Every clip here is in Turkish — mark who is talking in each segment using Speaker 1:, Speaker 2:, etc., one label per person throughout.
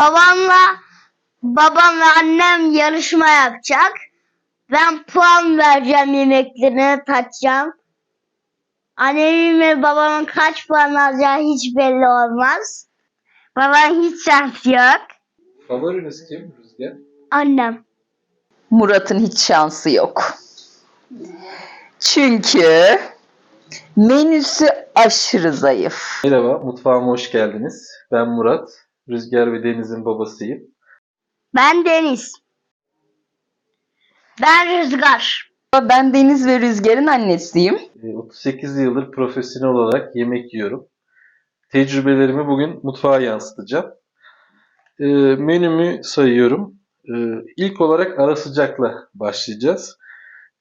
Speaker 1: Babamla babam ve annem yarışma yapacak. Ben puan vereceğim yemeklerine tatacağım. Annemin ve babamın kaç puan alacağı hiç belli olmaz. Babam hiç şans yok.
Speaker 2: Favoriniz kim Rüzgar?
Speaker 1: Annem.
Speaker 3: Murat'ın hiç şansı yok. Çünkü menüsü aşırı zayıf.
Speaker 2: Merhaba, mutfağıma hoş geldiniz. Ben Murat. Rüzgar ve Deniz'in babasıyım.
Speaker 1: Ben Deniz. Ben Rüzgar.
Speaker 3: Ben Deniz ve Rüzgar'ın annesiyim.
Speaker 2: Ee, 38 yıldır profesyonel olarak yemek yiyorum. Tecrübelerimi bugün mutfağa yansıtacağım. Ee, menümü sayıyorum. Ee, ilk olarak ara sıcakla başlayacağız.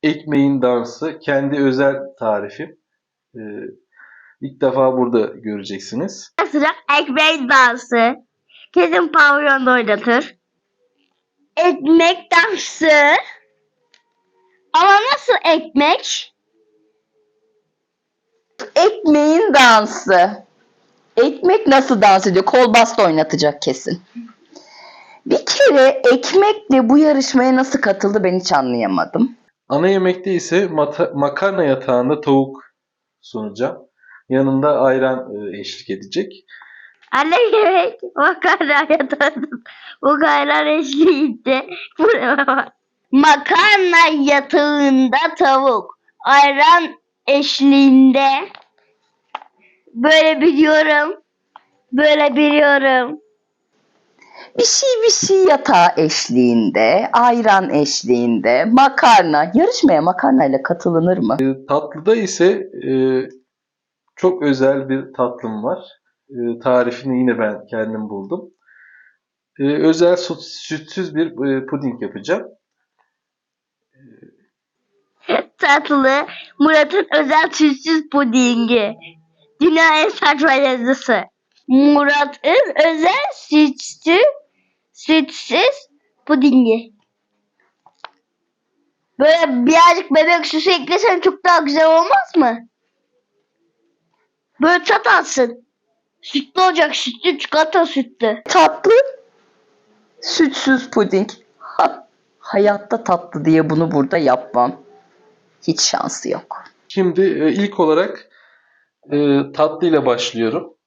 Speaker 2: Ekmeğin dansı, kendi özel tarifim. Ee, ilk defa burada göreceksiniz.
Speaker 1: Sıcak ekmek dansı. Kesin pavyonda oynatır. Ekmek dansı. Ama nasıl ekmek?
Speaker 3: Ekmeğin dansı. Ekmek nasıl dans ediyor? Kol bastı oynatacak kesin. Bir kere ekmekle bu yarışmaya nasıl katıldı ben hiç anlayamadım.
Speaker 2: Ana yemekte ise makarna yatağında tavuk sunacağım. Yanında ayran e, eşlik edecek.
Speaker 1: Anne yemek makarna yatağında. Bu kaynar eşliğinde. Buraya bak. Makarna yatağında tavuk. Ayran eşliğinde. Böyle biliyorum. Böyle biliyorum.
Speaker 3: Bir şey bir şey yatağı eşliğinde, ayran eşliğinde, makarna. Yarışmaya makarnayla katılınır mı?
Speaker 2: E, Tatlıda ise e, çok özel bir tatlım var. E, tarifini yine ben kendim buldum. E, özel süt- sütsüz bir e, puding yapacağım.
Speaker 1: Tatlı Murat'ın özel sütsüz pudingi. Dünya en saçma lezzeti. Murat'ın özel sütsüz sütsüz pudingi. Böyle birazcık bebek süsü eklesen çok daha güzel olmaz mı? Böyle tat alsın. Sütlü olacak sütlü çikolata sütlü.
Speaker 3: Tatlı, sütsüz puding. Ha, hayatta tatlı diye bunu burada yapmam. Hiç şansı yok.
Speaker 2: Şimdi e, ilk olarak e, tatlıyla başlıyorum.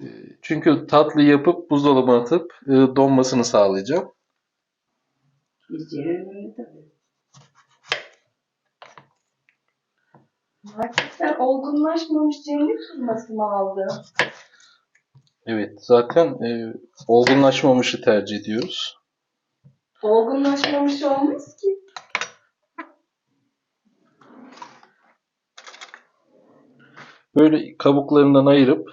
Speaker 2: E, çünkü tatlı yapıp buzdolabına atıp e, donmasını sağlayacağım.
Speaker 4: Gerçekten olgunlaşmamış cemlik kızması mı aldın?
Speaker 2: Evet, zaten e, olgunlaşmamışı tercih ediyoruz.
Speaker 4: Olgunlaşmamış olmaz ki.
Speaker 2: Böyle kabuklarından ayırıp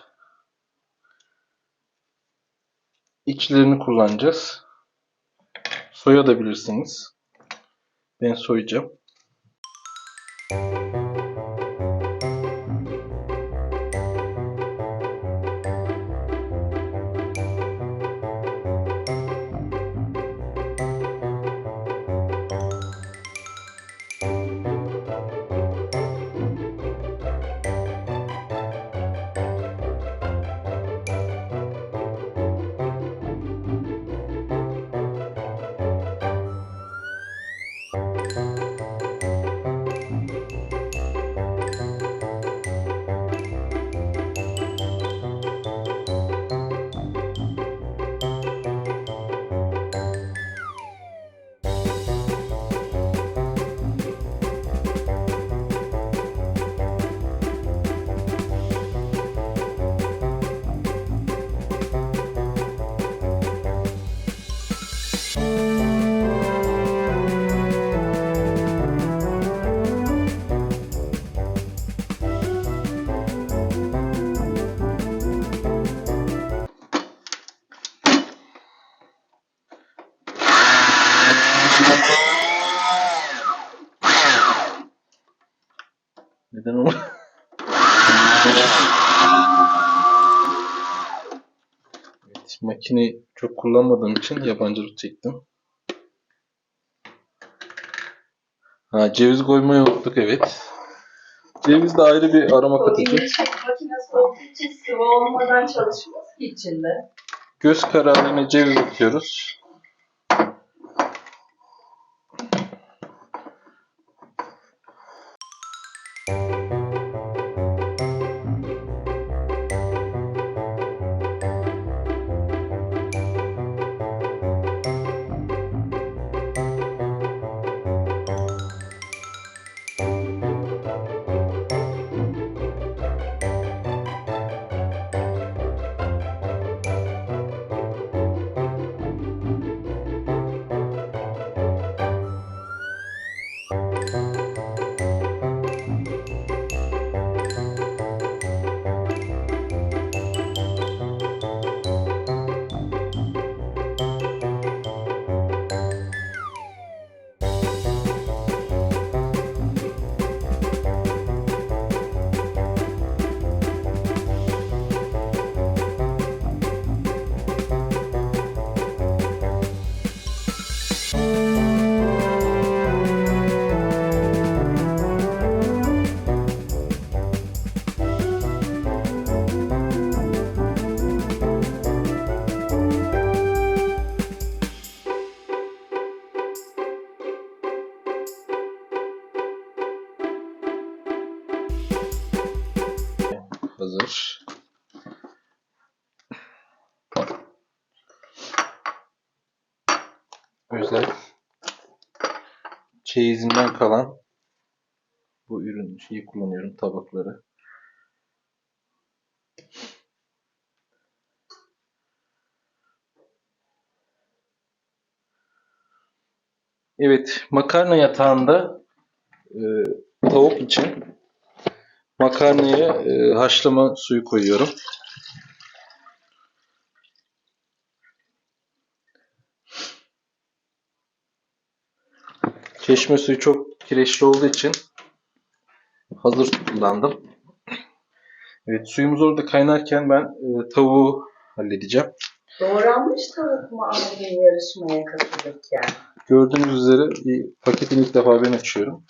Speaker 2: içlerini kullanacağız. Soyabilirsiniz. Ben soyacağım. Neden o? Evet, makineyi çok kullanmadığım için yabancılık çektim. Ha, ceviz koymayı unuttuk evet. Ceviz de ayrı bir aroma katacak.
Speaker 4: makinesi olduğu için sıvı olmadan çalışmaz ki içinde.
Speaker 2: göz kararına ceviz atıyoruz. Hazır. Özel çeyizinden kalan bu ürün şeyi kullanıyorum tabakları. Evet, makarna yatağında e, tavuk için makarnaya e, haşlama suyu koyuyorum. Çeşme suyu çok kireçli olduğu için hazır kullandım. Evet, suyumuz orada kaynarken ben e, tavuğu halledeceğim.
Speaker 3: Doğranmış tavuk mu aldın yarışmaya katılırken?
Speaker 2: Gördüğünüz üzere bir paketini ilk defa ben açıyorum.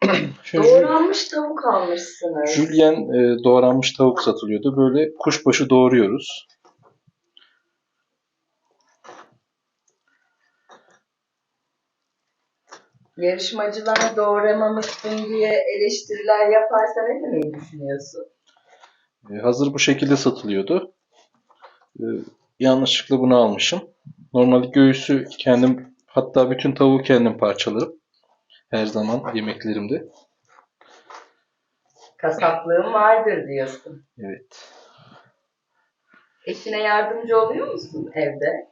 Speaker 3: Doğranmış tavuk almışsınız.
Speaker 2: Julien e, doğranmış tavuk satılıyordu. Böyle kuşbaşı doğruyoruz.
Speaker 3: Yarışmacılar doğramamışsın diye eleştiriler yaparsa ne demeyi düşünüyorsun?
Speaker 2: E, hazır bu şekilde satılıyordu. E, yanlışlıkla bunu almışım. Normalde göğüsü kendim hatta bütün tavuğu kendim parçalarım. Her zaman yemeklerimde.
Speaker 3: Kasaplığın vardır diyorsun.
Speaker 2: Evet.
Speaker 3: Eşine yardımcı oluyor musun evde?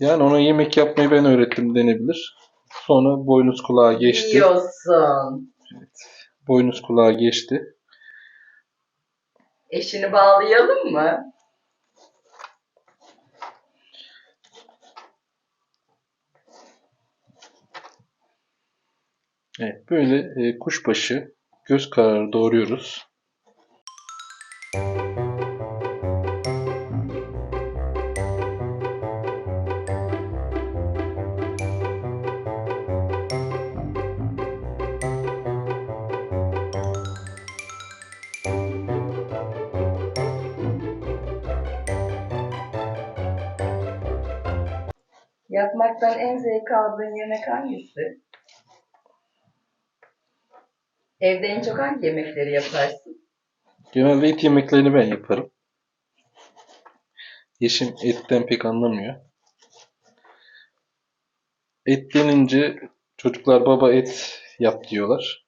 Speaker 2: Yani ona yemek yapmayı ben öğrettim denebilir. Sonra boynuz kulağa geçti.
Speaker 3: Yiyorsun.
Speaker 2: Boynuz kulağa geçti.
Speaker 3: Eşini bağlayalım mı?
Speaker 2: Evet, böyle e, kuşbaşı göz kararı doğruyoruz.
Speaker 3: Yapmaktan en zevk aldığın yemek hangisi? Evde en çok hangi yemekleri yaparsın?
Speaker 2: Genelde et yemeklerini ben yaparım. Yeşim etten pek anlamıyor. Et denince çocuklar baba et yap diyorlar.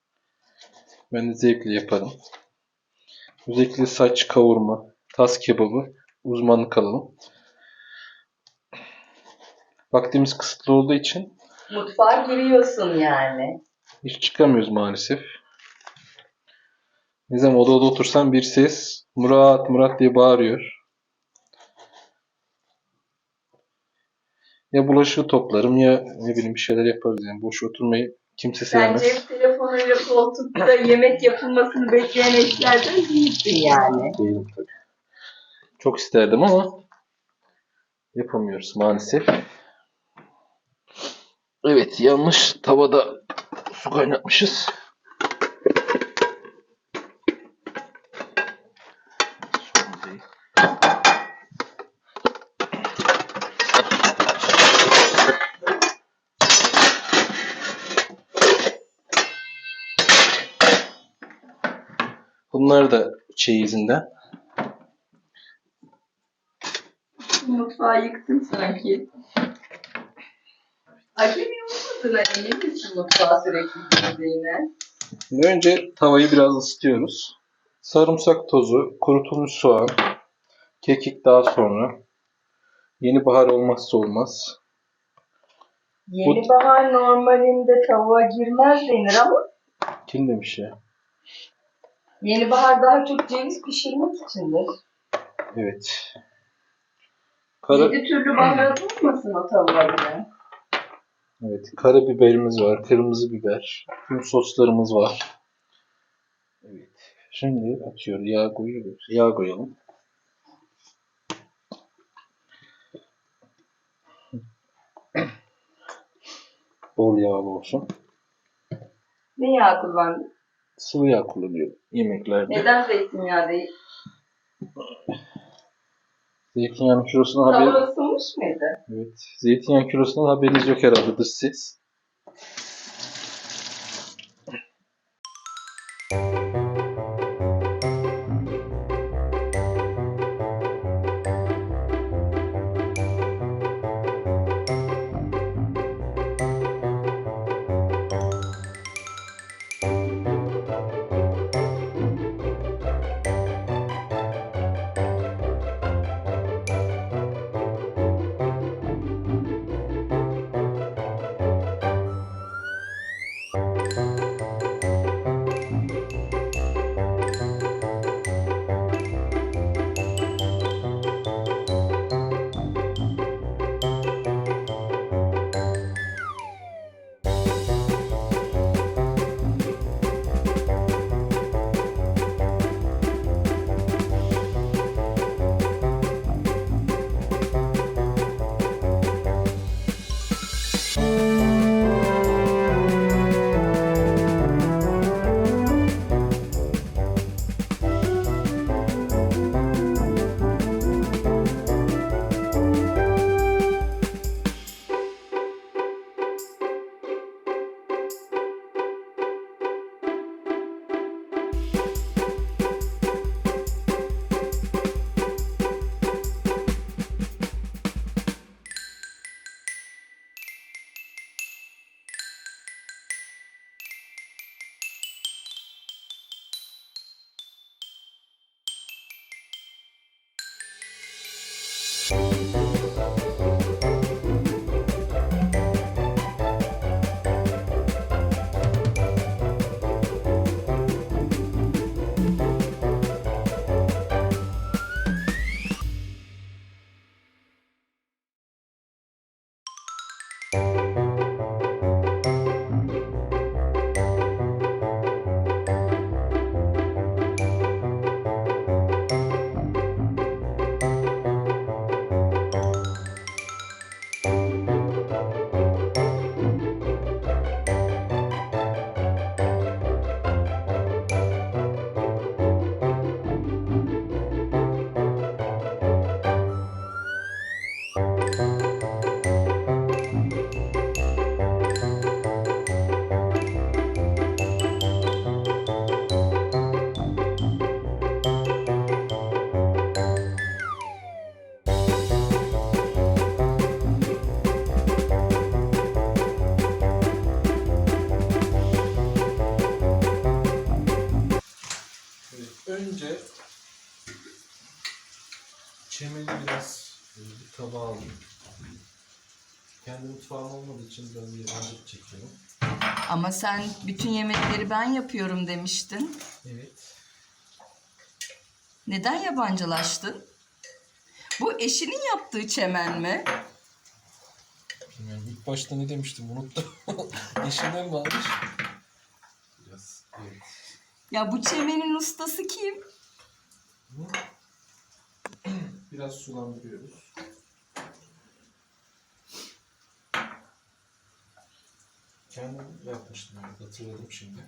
Speaker 2: Ben de zevkle yaparım. Özellikle saç kavurma, tas kebabı uzmanlık alalım. Vaktimiz kısıtlı olduğu için
Speaker 3: Mutfağa giriyorsun yani.
Speaker 2: hiç çıkamıyoruz maalesef. Ne zaman odada otursam bir ses Murat Murat diye bağırıyor. Ya bulaşığı toplarım ya ne bileyim bir şeyler yaparız yani. Boş oturmayı kimse
Speaker 3: Sen
Speaker 2: sevmez.
Speaker 3: cep telefonuyla koltukta yemek yapılmasını bekleyen eşlerden değilsin yani.
Speaker 2: Değilim tabii. Çok isterdim ama yapamıyoruz maalesef. Evet yanlış tavada su kaynatmışız. şey. Bunlar da çeyizinden.
Speaker 3: Mutfağı yıktın sanki. Acemi olmadın hani ne biçim mutfağı sürekli
Speaker 2: yıkadığına? Önce tavayı biraz ısıtıyoruz. Sarımsak tozu, kurutulmuş soğan, kekik daha sonra. Yeni bahar olmazsa olmaz.
Speaker 3: Yeni bahar normalinde tavuğa girmez denir ama
Speaker 2: Kim demiş ya?
Speaker 3: yeni bahar daha çok ceviz pişirmek içindir.
Speaker 2: Evet. Kara,
Speaker 3: Yedi türlü baharat olmasın o tavuğa bile.
Speaker 2: evet, karabiberimiz var, kırmızı biber, tüm soslarımız var. Şimdi atıyoruz, yağ koyuyoruz. Yağ koyalım. Bol yağlı olsun.
Speaker 3: Ne yağ kullandın?
Speaker 2: Sıvı yağ kullanıyorum yemeklerde.
Speaker 3: Neden zeytinyağı değil?
Speaker 2: Zeytinyağının kilosundan haberi...
Speaker 3: Tava ısınmış mıydı?
Speaker 2: Evet. Zeytinyağı kilosundan haberiniz yok herhalde dış ses. Önce çemeni biraz e, bir tabağa alayım. Kendi mutfağım olmadığı için biraz yabancı çekiyorum.
Speaker 3: Ama sen bütün yemekleri ben yapıyorum demiştin.
Speaker 2: Evet.
Speaker 3: Neden yabancılaştın? Bu eşinin yaptığı çemen mi?
Speaker 2: Yani ilk başta ne demiştim unuttum. Varmış. Biraz evet.
Speaker 3: Ya bu çemenin ustası kim?
Speaker 2: Biraz sulandırıyoruz. Kendim yapmıştım hatırladım şimdi.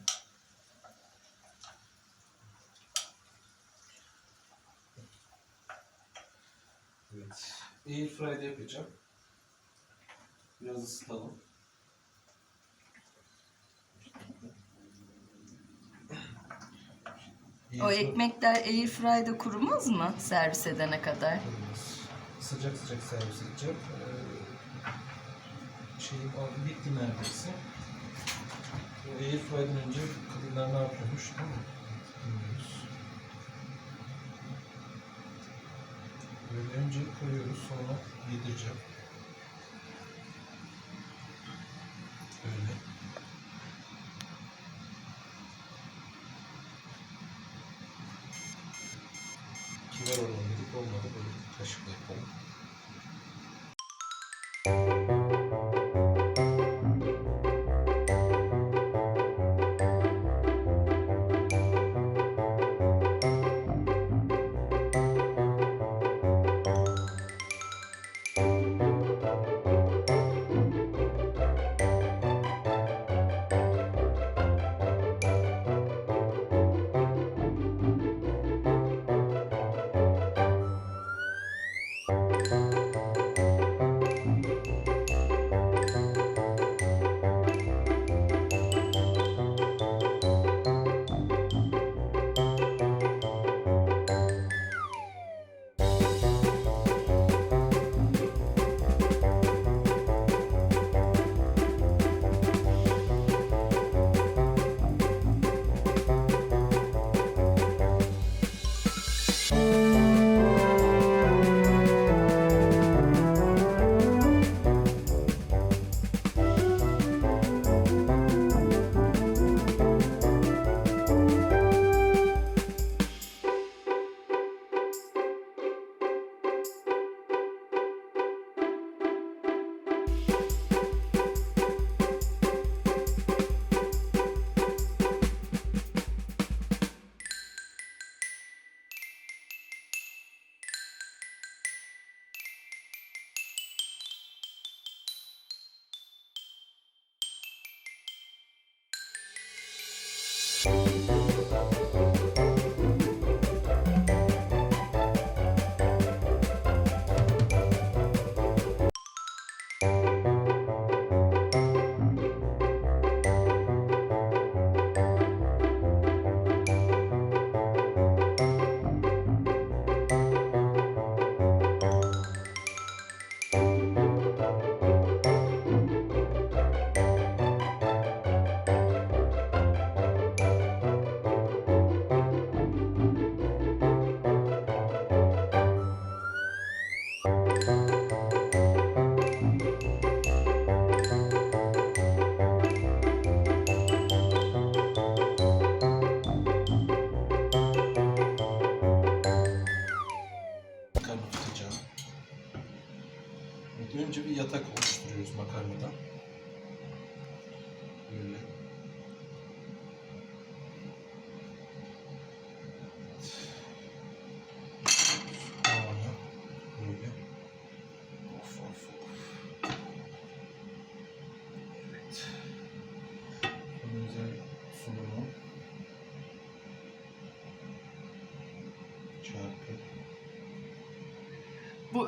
Speaker 2: Evet. Airfry'de yapacağım. Biraz ısıtalım.
Speaker 3: O ekmekler airfry'da kurumaz mı servis edene kadar?
Speaker 2: Sıcak sıcak servis edeceğim. Ee, aldı bitti neredeyse. Bu Airfryer'dan önce kadınlar ne yapıyormuş değil mi? Bilmiyoruz. Böyle önce koyuyoruz sonra yedireceğim.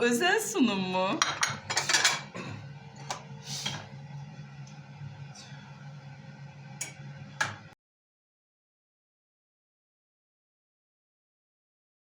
Speaker 3: Özel sunum mu?